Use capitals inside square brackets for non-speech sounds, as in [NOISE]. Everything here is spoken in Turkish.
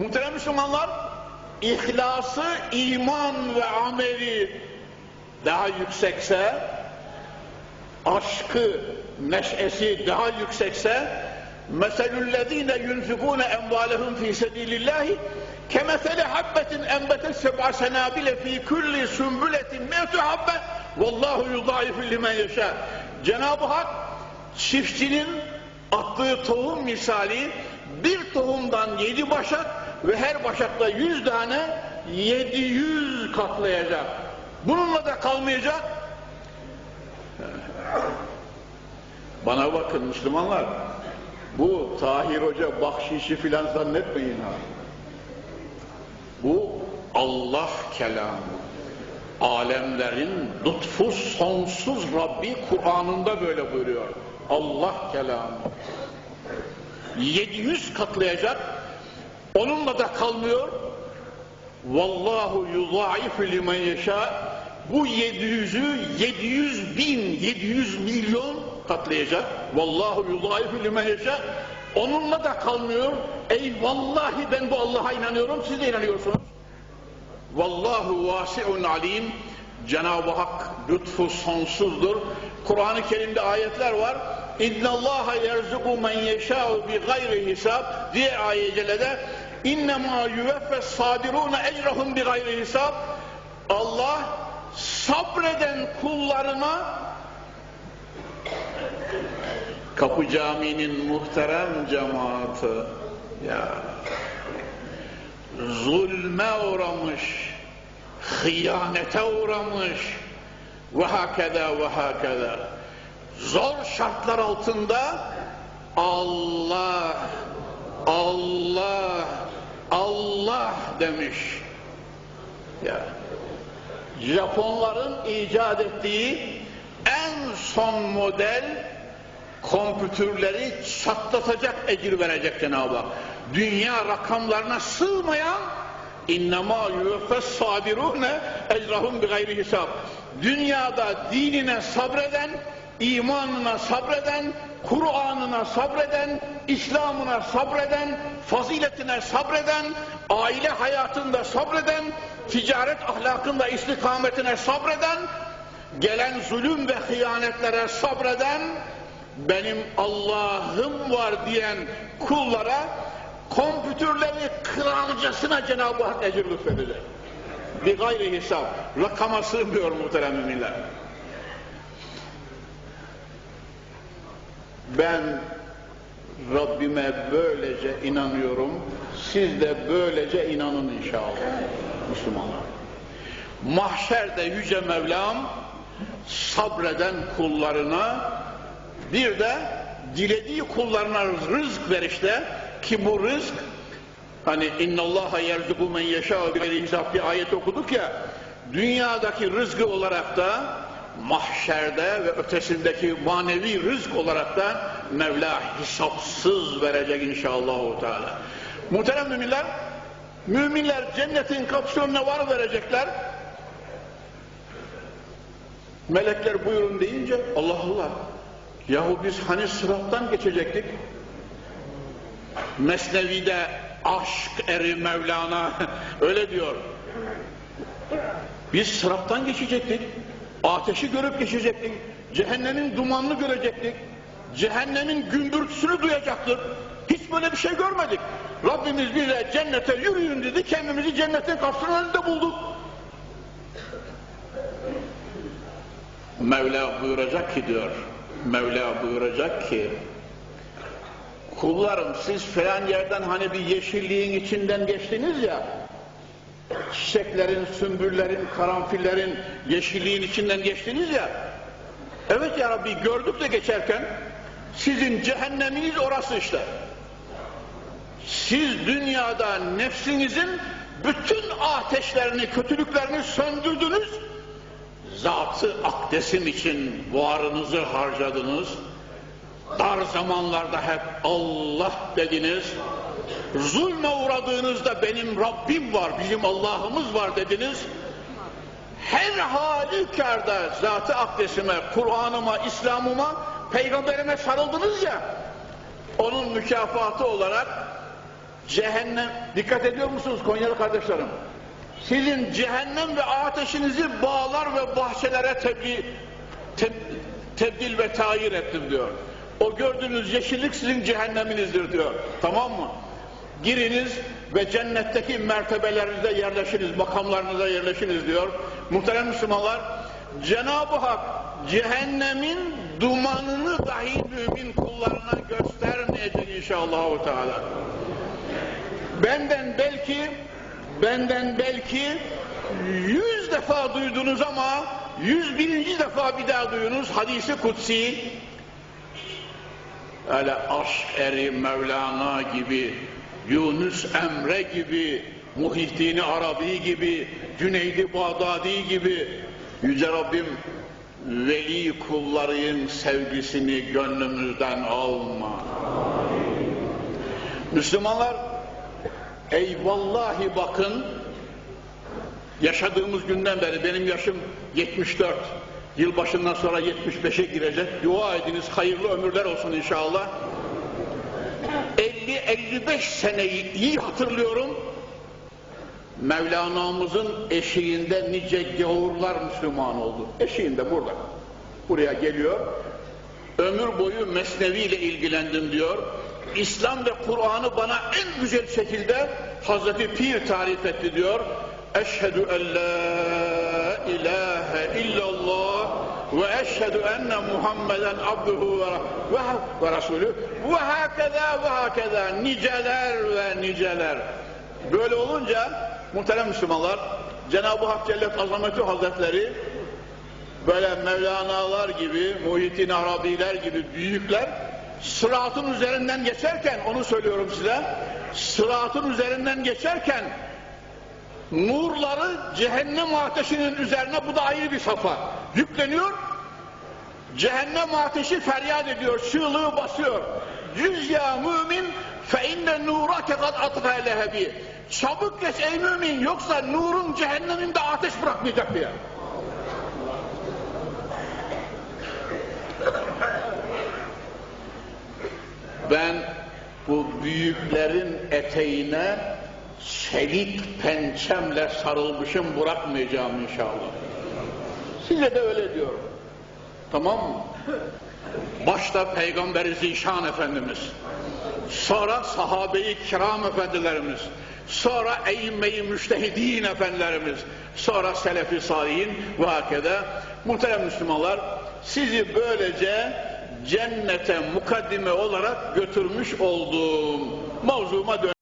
Muhterem Müslümanlar, ihlası, iman ve ameli daha yüksekse, aşkı, neşesi daha yüksekse, meselüllezine yunfikune emvalehum fi sebilillahi kemeseli habbetin enbetet seb'a senabile fi kulli sümbületin me'tu habbe vallahu yudaifu limen yeşâ. Cenab-ı Hak çiftçinin attığı tohum misali bir tohumdan yedi başak ve her başakta yüz tane yedi yüz katlayacak. Bununla da kalmayacak. Bana bakın Müslümanlar. Bu Tahir Hoca bahşişi filan zannetmeyin ha. Bu Allah kelamı. Alemlerin lütfu sonsuz Rabbi Kur'an'ında böyle buyuruyor. Allah kelamı. 700 katlayacak. Onunla da kalmıyor. Vallahu yudaifu limen yeşâ. Bu 700'ü 700 bin, 700 milyon katlayacak. Vallahu yudaifu limen yeşâ. Onunla da kalmıyor. Ey vallahi ben bu Allah'a inanıyorum, siz de inanıyorsunuz. Vallahu vasi'un alim. Cenab-ı Hak lütfu sonsuzdur. Kur'an-ı Kerim'de ayetler var. İnna Allaha yerzuku men yeşâ'u bi gayri hisab diye ayet-i celede İnnemâ yüveffes sabirûne ecrahum bi gayri hisab. Allah sabreden kullarına Kapı Camii'nin muhterem cemaati ya zulme uğramış hıyanete uğramış ve hakeda ve hakeda zor şartlar altında Allah Allah Allah demiş ya Japonların icat ettiği en son model kompütürleri çatlatacak ecir verecek Cenab-ı Hak. Dünya rakamlarına sığmayan İnnemâ yüveffes sabirûne ecrahum bi gayri hisab. Dünyada dinine sabreden, imanına sabreden, Kur'an'ına sabreden, İslam'ına sabreden, faziletine sabreden, aile hayatında sabreden, ticaret ahlakında istikametine sabreden, gelen zulüm ve hıyanetlere sabreden, benim Allah'ım var diyen kullara kompütürleri kralcasına Cenab-ı Hak ecir lütfedecek. Bir gayri hesap. Rakama sığmıyor muhterem müminler. Ben Rabbime böylece inanıyorum. Siz de böylece inanın inşallah. Müslümanlar. Mahşerde Yüce Mevlam sabreden kullarına bir de dilediği kullarına rızk verişte ki bu rızk hani innallaha yerzuku men yeşâ bir ayet okuduk ya dünyadaki rızkı olarak da mahşerde ve ötesindeki manevi rızk olarak da Mevla hesapsız verecek inşallah. Teala. Muhterem müminler, müminler cennetin kapısına var verecekler. Melekler buyurun deyince Allah Allah yahu biz hani sırattan geçecektik. Mesnevi'de aşk eri Mevlana [LAUGHS] öyle diyor. Biz sırattan geçecektik. Ateşi görüp geçecektik. Cehennemin dumanını görecektik. Cehennemin gümbürtüsünü duyacaktık. Hiç böyle bir şey görmedik. Rabbimiz bize cennete yürüyün dedi. Kendimizi cennetin kapısının önünde bulduk. Mevla buyuracak ki diyor. Mevla buyuracak ki kullarım siz falan yerden hani bir yeşilliğin içinden geçtiniz ya çiçeklerin, sümbüllerin, karanfillerin yeşilliğin içinden geçtiniz ya. Evet ya Rabbi gördük de geçerken sizin cehenneminiz orası işte. Siz dünyada nefsinizin bütün ateşlerini, kötülüklerini söndürdünüz. Zatı akdesim için varınızı harcadınız. Dar zamanlarda hep Allah dediniz zulme uğradığınızda benim Rabbim var, bizim Allah'ımız var dediniz. Her halükarda zat-ı akdesime, Kur'an'ıma, İslam'ıma, peygamberime sarıldınız ya, onun mükafatı olarak cehennem, dikkat ediyor musunuz Konyalı kardeşlerim? Sizin cehennem ve ateşinizi bağlar ve bahçelere tebliğ, teb, tebdil ve tayir ettim diyor. O gördüğünüz yeşillik sizin cehenneminizdir diyor. Tamam mı? Giriniz ve cennetteki mertebelerinizde yerleşiniz, makamlarınıza yerleşiniz diyor. Muhterem Müslümanlar, Cenab-ı Hak cehennemin dumanını dahi mümin kullarına göstermeyecek inşallah. Teala. Benden belki benden belki yüz defa duydunuz ama yüz birinci defa bir daha duyunuz hadisi kutsi öyle aşk eri Mevlana gibi Yunus Emre gibi Muhittin Arabi gibi Cüneydi Bağdadi gibi. Yüce Rabbim veli kulların sevgisini gönlümüzden alma. Müslümanlar ey vallahi bakın yaşadığımız günden beri benim yaşım 74 yılbaşından sonra 75'e girecek. Dua ediniz hayırlı ömürler olsun inşallah 50-55 seneyi iyi hatırlıyorum Mevlana'mızın eşiğinde nice gavurlar Müslüman oldu. Eşiğinde burada. Buraya geliyor. Ömür boyu Mesnevi ile ilgilendim diyor. İslam ve Kur'an'ı bana en güzel şekilde Hazreti Pir tarif etti diyor. Eşhedü en la ilahe illallah ve eşhedü enne Muhammeden abduhu ve, ve, ve hakeza ve hakeza niceler ve niceler. Böyle olunca muhterem Müslümanlar Cenab-ı Hak Celle Azameti Hazretleri böyle Mevlana'lar gibi, Muhittin Arabiler gibi büyükler sıratın üzerinden geçerken onu söylüyorum size sıratın üzerinden geçerken nurları cehennem ateşinin üzerine bu da ayrı bir safa yükleniyor cehennem ateşi feryat ediyor çığlığı basıyor. Cüz ya mümin fe inne nurake kad atfa lehebi çabuk geç ey mümin yoksa nurun cehenneminde ateş bırakmayacak diye ben bu büyüklerin eteğine çelik pençemle sarılmışım bırakmayacağım inşallah. Size de öyle diyorum. Tamam mı? Başta Peygamberi Zişan Efendimiz, sonra sahabe-i kiram efendilerimiz, sonra eyyime-i müştehidin efendilerimiz, sonra selefi salihin ve hakede muhterem Müslümanlar sizi böylece cennete mukaddime olarak götürmüş olduğum mavzuma dön.